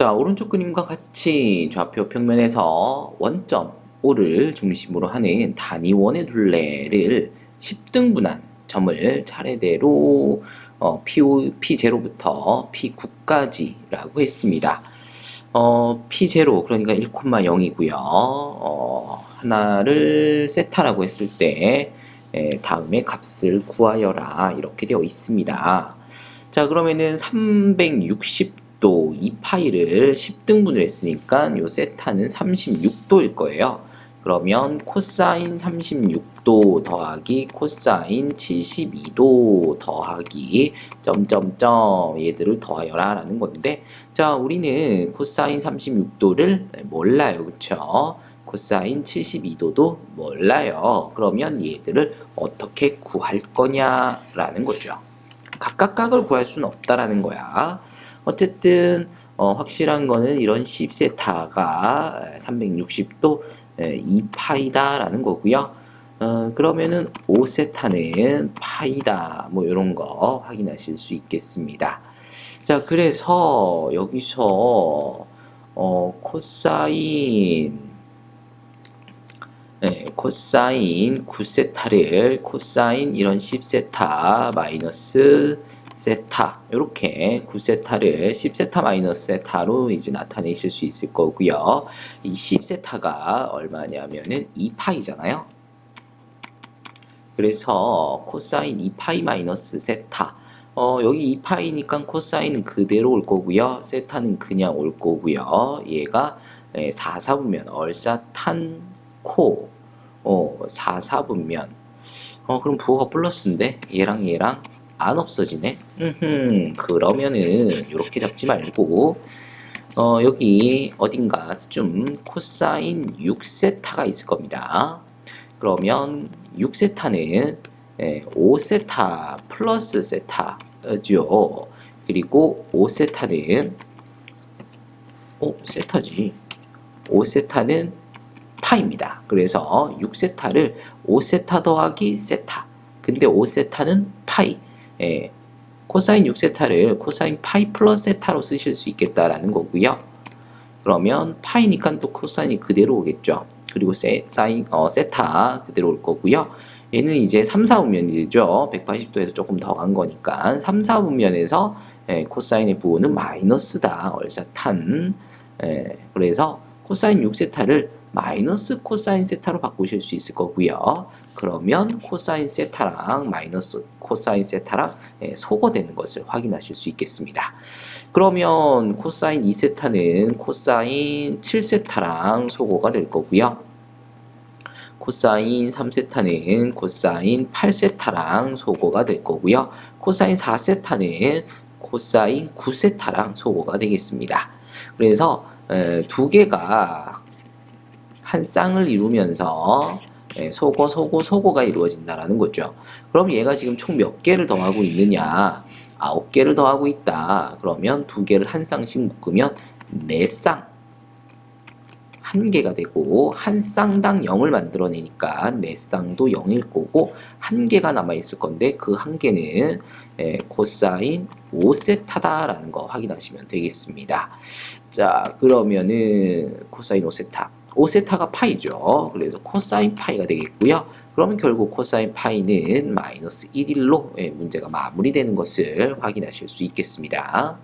자, 오른쪽 그림과 같이 좌표 평면에서 원점 O를 중심으로 하는 단위원의 둘레를 10등분한 점을 차례대로 어, P0, P0부터 P9까지라고 했습니다. 어, P0 그러니까 1,0이고요. 어, 하나를 세타라고 했을 때 에, 다음에 값을 구하여라 이렇게 되어 있습니다. 자 그러면은 360 도이 파이를 10등분을 했으니까 요 세타는 36도일 거예요. 그러면 코사인 36도 더하기 코사인 72도 더하기 점점점 얘들을 더하여라 라는 건데 자 우리는 코사인 36도를 몰라요. 그쵸? 코사인 72도도 몰라요. 그러면 얘들을 어떻게 구할 거냐 라는 거죠. 각각 각을 구할 수는 없다라는 거야 어쨌든 어, 확실한 거는 이런 10세타가 360도 2파이다라는 거고요. 어, 그러면은 5세타는 파이다 뭐 이런 거 확인하실 수 있겠습니다. 자 그래서 여기서 어, 코사인 네, 코사인 9세타를 코사인 이런 10세타 마이너스 세타 이렇게 9세타를 10세타 마이너스 세타로 이제 나타내실 수 있을 거고요. 이 10세타가 얼마냐면은 2파이잖아요. 그래서 코사인 2파이 마이너스 세타 어, 여기 2파이니까 코사인은 그대로 올 거고요. 세타는 그냥 올 거고요. 얘가 4, 4분면 얼사탄 코 어, 4, 4분면 어, 그럼 부호가 플러스인데 얘랑 얘랑 안 없어지네. 음흠, 그러면은 이렇게 잡지 말고 어, 여기 어딘가 좀 코사인 6세타가 있을 겁니다. 그러면 6세타는 5세타 플러스 세타죠. 그리고 5세타는 어, 세타지. 5세타는 파입니다. 그래서 6세타를 5세타 더하기 세타. 근데 5세타는 파이. 예, 코사인 6세타를 코사인 파이 플러스 세타로 쓰실 수 있겠다라는 거고요. 그러면 파이니까 또 코사인이 그대로 오겠죠. 그리고 세, 사인, 어, 세타 그대로 올 거고요. 얘는 이제 3, 4분면이 되죠. 180도에서 조금 더 간 거니까 3, 4분면에서 예, 코사인의 부호는 마이너스다. 얼사탄. 예, 그래서 코사인 6세타를 마이너스 코사인 세타로 바꾸실 수 있을 거고요. 그러면 코사인 세타랑 마이너스 코사인 세타랑 예, 소거되는 것을 확인하실 수 있겠습니다. 그러면 코사인 2세타는 코사인 7세타랑 소거가 될 거고요. 코사인 3세타는 코사인 8세타랑 소거가 될 거고요. 코사인 4세타는 코사인 9세타랑 소거가 되겠습니다. 그래서 두 개가 한 쌍을 이루면서 예, 소고, 소고, 소고가 이루어진다라는 거죠. 그럼 얘가 지금 총 몇 개를 더하고 있느냐? 아홉 개를 더하고 있다. 그러면 두 개를 한 쌍씩 묶으면 네 쌍. 한 개가 되고 한 쌍당 0을 만들어내니까 네 쌍도 0일 거고 한 개가 남아 있을 건데 그 한 개는 예, 코사인 5세타다라는 거 확인하시면 되겠습니다. 자 그러면은 코사인 5세타 5세타가 파이죠. 그래서 코사인 파이가 되겠고요. 그러면 결국 코사인 파이는 마이너스 1일로 예, 문제가 마무리되는 것을 확인하실 수 있겠습니다.